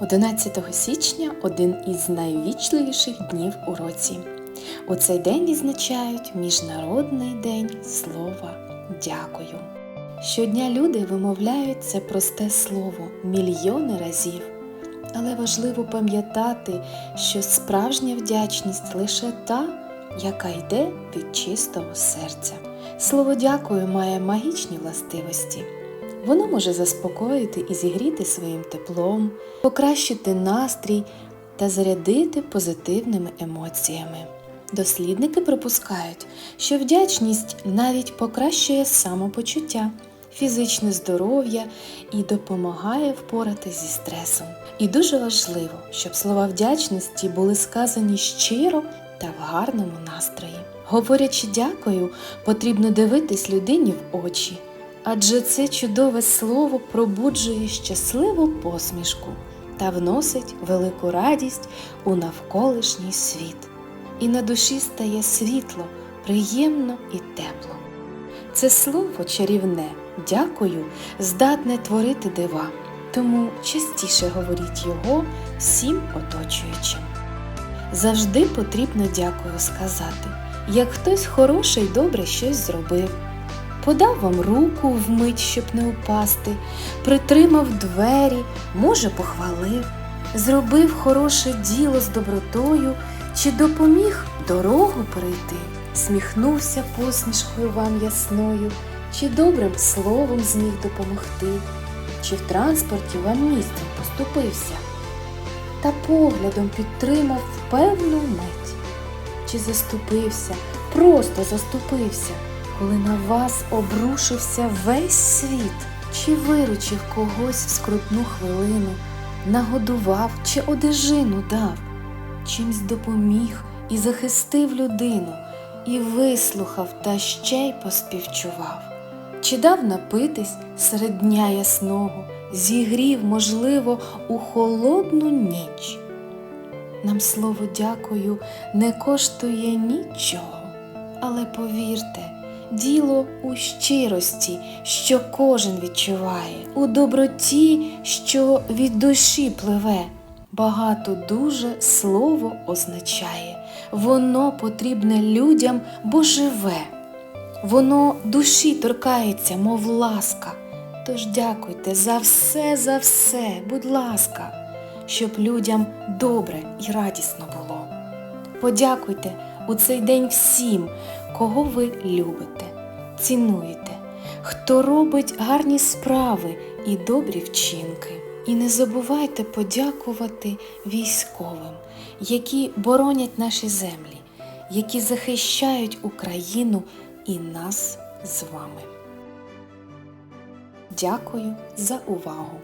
11 січня один із найвічливіших днів у році. У цей день відзначають Міжнародний день слова дякую. Щодня люди вимовляють це просте слово мільйони разів. Але важливо пам'ятати, що справжня вдячність лише та, яка йде від чистого серця. Слово дякую має магічні властивості. Воно може заспокоїти і зігріти своїм теплом, покращити настрій та зарядити позитивними емоціями. Дослідники припускають, що вдячність навіть покращує самопочуття, фізичне здоров'я і допомагає впоратися зі стресом. І дуже важливо, щоб слова вдячності були сказані щиро та в гарному настрої. Говорячи дякую, потрібно дивитись людині в очі, адже це чудове слово пробуджує щасливу посмішку та вносить велику радість у навколишній світ. І на душі стає світло, приємно і тепло. Це слово чарівне, дякую, здатне творити дива, тому частіше говоріть його всім оточуючим. Завжди потрібно дякую сказати, як хтось хороший добре щось зробив. Подав вам руку вмить, щоб не упасти, притримав двері, може, похвалив, зробив хороше діло з добротою чи допоміг дорогу перейти, сміхнувся посмішкою вам ясною, чи добрим словом зміг допомогти, чи в транспорті вам місцем поступився, та поглядом підтримав певну мить, чи заступився, просто заступився, коли на вас обрушився весь світ, чи виручив когось в скрутну хвилину, нагодував чи одежину дав чимсь допоміг і захистив людину, і вислухав та ще й поспівчував, чи дав напитись серед дня ясного, зігрів, можливо, у холодну ніч. Нам слово дякую не коштує нічого, але повірте, діло у щирості, що кожен відчуває, у доброті, що від душі пливе. Багато дуже слово означає, воно потрібне людям, бо живе. Воно душі торкається, мов ласка. Тож дякуйте за все, за все, будь ласка, щоб людям добре і радісно було. Подякуйте у цей день всім, кого ви любите, цінуєте, хто робить гарні справи і добрі вчинки. І не забувайте подякувати військовим, які боронять наші землі, які захищають Україну і нас з вами. Дякую за увагу!